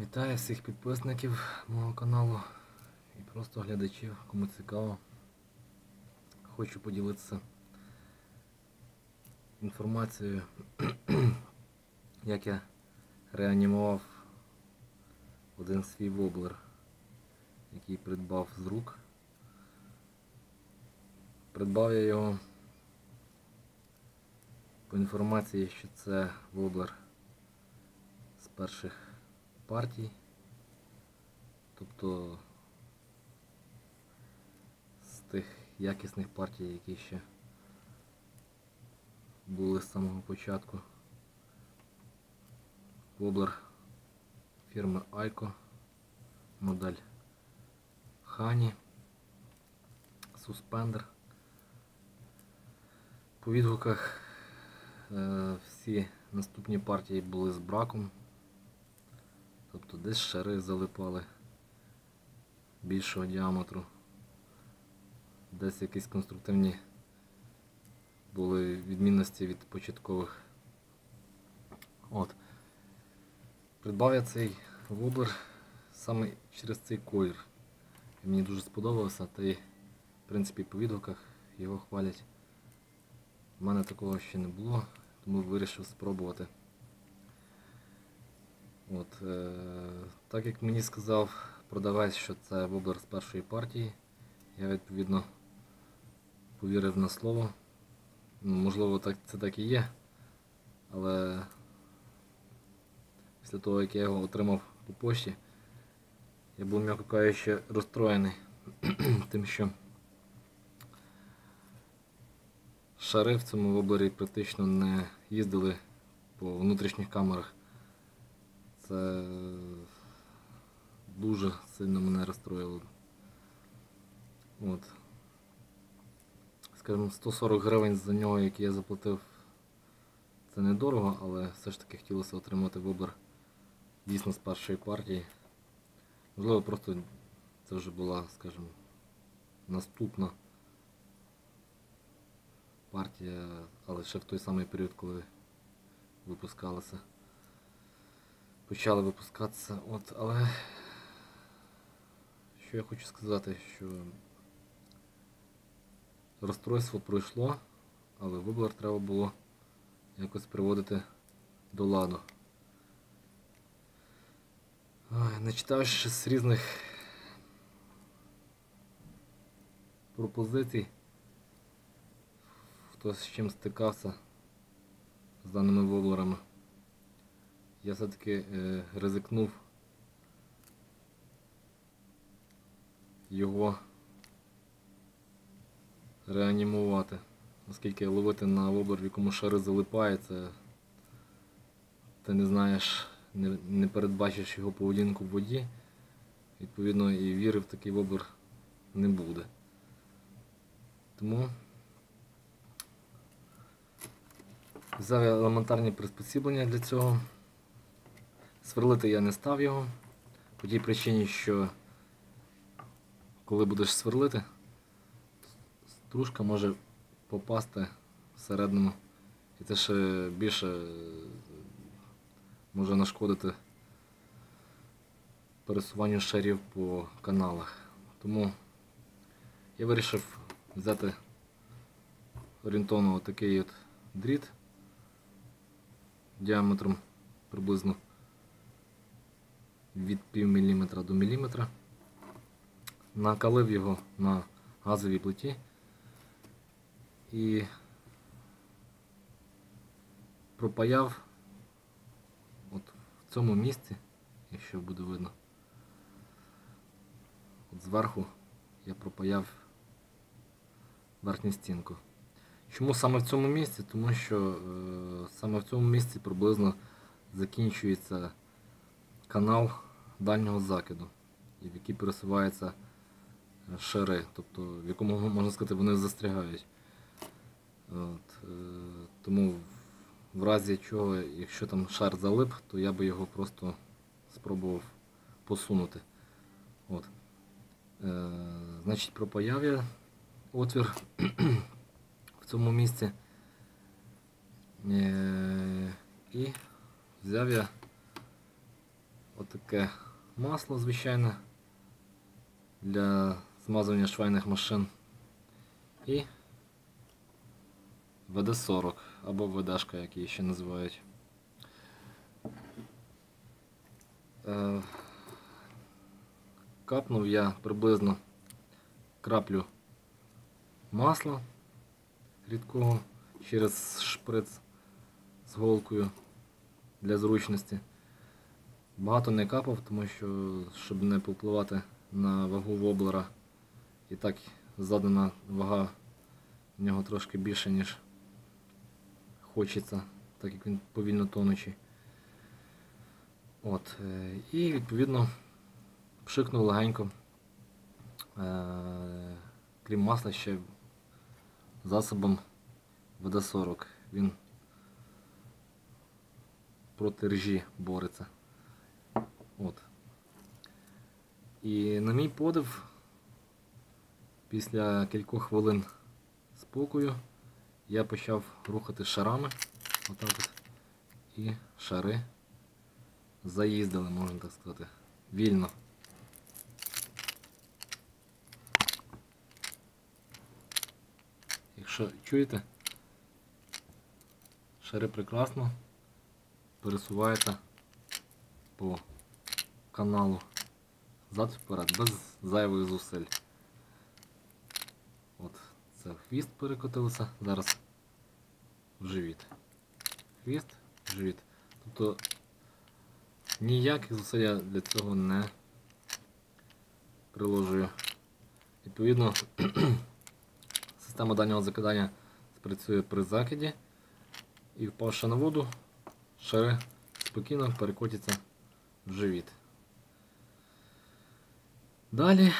Вітаю всіх підписників мого каналу і просто глядачів, кому цікаво. Хочу поділитися інформацією, як я реанімував один свій воблер, який придбав з рук. Придбав я його по інформації, що це воблер з перших партій. Тобто з тих якісних партій, які ще були з самого початку. Воблер фірми Айко, модель Хані, суспендер. По відгуках е, всі наступні партії були з браком. Тобто десь шари залипали більшого діаметру, десь якісь конструктивні були відмінності від початкових. От. Придбав я цей воблер саме через цей колір. Мені дуже сподобався, та й в принципі по відгуках його хвалять. У мене такого ще не було, тому вирішив спробувати. От, е, Так як мені сказав продавець, що це воблер з першої партії, я відповідно повірив на слово. Ну, Можливо, так, це так і є, але після того, як я його отримав по пошті, я був, м'яко кажучи, розстроєний тим, що шари в цьому воблері практично не їздили по внутрішніх камерах. Це дуже сильно мене розстроїло. От. Скажімо, 140 гривень за нього, який я заплатив, це недорого, але все ж таки хотілося отримати вибір дійсно з першої партії. Можливо, просто це вже була, скажімо, наступна партія, але ще в той самий період, коли випускалася почали випускатися. От, Але що я хочу сказати, що розстройство пройшло, але виблер треба було якось приводити до ладу. Ой, Начитавши з різних пропозицій, хто з чим стикався з даними воблерами я все-таки е, ризикнув його реанімувати, оскільки ловити на воблер, в якому шари залипаються, ти не знаєш, не, не передбачиш його поведінку в воді, відповідно і віри в такий воблер не буде. Тому взяв елементарні приспосіблення для цього. Сверлити я не став його. По тій причині, що коли будеш сверлити, стружка може попасти всередину і це ще більше може нашкодити пересуванню шарів по каналах. Тому я вирішив взяти орієнтовно такий от дріт діаметром приблизно від пів міліметра до міліметра. Накалив його на газовій плиті і пропаяв от в цьому місці, якщо буде видно, от зверху я пропаяв верхню стінку. Чому саме в цьому місці? Тому що е, саме в цьому місці приблизно закінчується канал дальнього закиду, в який пересуваються шари, тобто в якому, можна сказати, вони застрягають. От, е, Тому в разі чого, якщо там шар залип, то я би його просто спробував посунути. От. Е, Значить, пропаяв я отвір в цьому місці. Е, і взяв я отаке масло звичайне для змазування швейних машин. І ВД-40 або ВДшка, як її ще називають. Е, Капнув я приблизно краплю масла рідкого через шприц з голкою для зручності. Багато не капав, тому що, щоб не попливати на вагу воблера. І так задана вага в нього трошки більше, ніж хочеться, так як він повільно тонучий. От, е, і відповідно пшикнув легенько, е, крім масла, ще засобом ВД-40. Він проти ржі бореться. От. І на мій подив, після кількох хвилин спокою, я почав рухати шарами. Отак от. І шари заїздили, можна так сказати, вільно. Якщо чуєте, шари прекрасно пересуваються по каналу зад вперед, без зайвих зусиль. От, це хвіст перекотилося, зараз в живіт. Хвіст, в живіт. Тобто ніяких зусиль я для цього не приложую. Відповідно, система дальнього закидання спрацює при закиді і впавши на воду, шари спокійно перекотяться в живіт. Далі.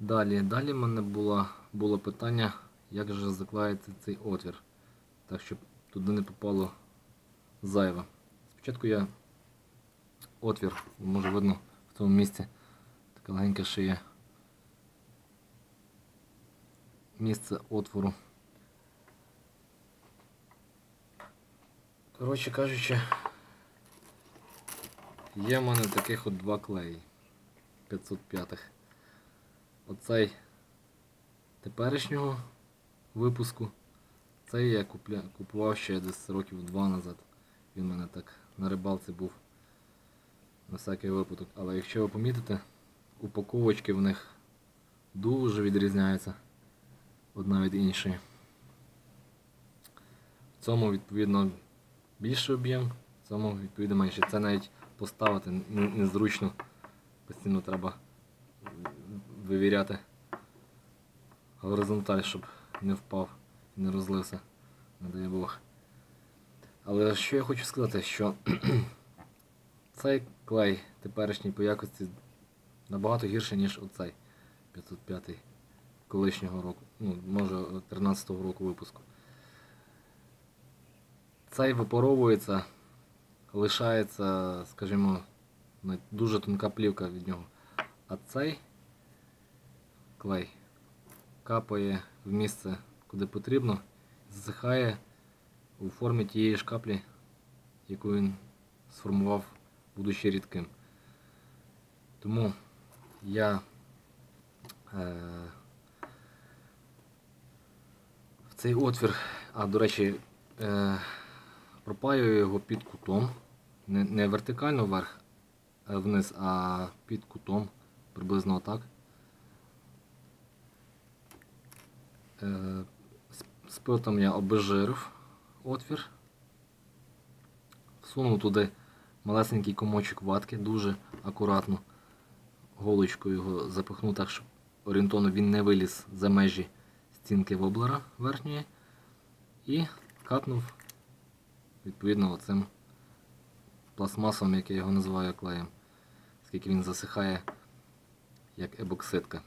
Далі, далі в мене було, було питання, як же заклеїти цей отвір, так щоб туди не попало зайве. Спочатку я отвір, може видно в тому місці, така легенька шия. Місце отвору. Коротше кажучи, є в мене таких от два клеї 505-х. Оцей теперішнього випуску. Цей я купував ще десь років два назад. Він в мене так на рибалці був на всякий випадок. Але якщо ви помітите, упаковочки в них дуже відрізняються одна від іншої. В цьому відповідно більший об'єм, в цьому відповідно менше. Це навіть поставити незручно. Постійно треба вивіряти горизонталь, щоб не впав і не розлився, не дай Бог. Але що я хочу сказати, що цей клей теперішній по якості набагато гірший, ніж оцей 505 колишнього року, ну, може 13-го року випуску. Цей випаровується, лишається, скажімо, дуже тонка плівка від нього. А цей клей капає в місце, куди потрібно, засихає у формі тієї ж каплі, яку він сформував, будучи рідким. Тому я е, в цей отвір, а до речі, е, пропаюю його під кутом, не, не вертикально вверх, е, вниз, а під кутом, приблизно отак. Е, з- Спиртом я обезжирив отвір, всунув туди малесенький комочок ватки, дуже акуратно голочкою його запихнув так, щоб орієнтовно він не виліз за межі стінки воблера верхньої. І капнув відповідно оцим пластмасом, як я його називаю клеєм, скільки він засихає як ебоксидка.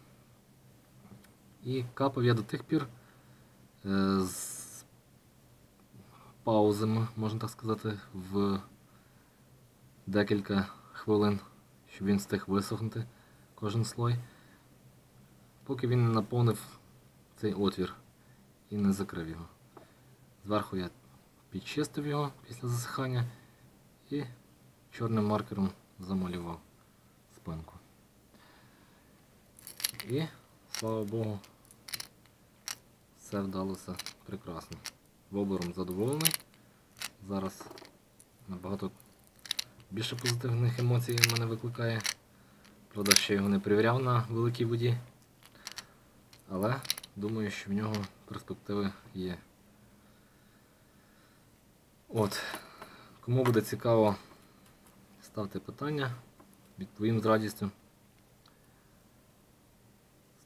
І капав я до тих пір е, з паузами, можна так сказати, в декілька хвилин, щоб він встиг висохнути кожен слой, поки він не наповнив цей отвір і не закрив його. Зверху я підчистив його після засихання, І чорним маркером замалював спинку. І, слава Богу, все вдалося прекрасно. Воблером задоволений. Зараз набагато більше позитивних емоцій в мене викликає. Правда, ще його не перевіряв на великій воді. Але думаю, що в нього перспективи є. От. Кому буде цікаво, ставте питання. Відповім з радістю.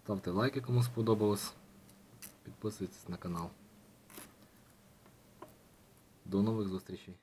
Ставте лайки, кому сподобалось. Підписуйтесь на канал. До нових зустрічей.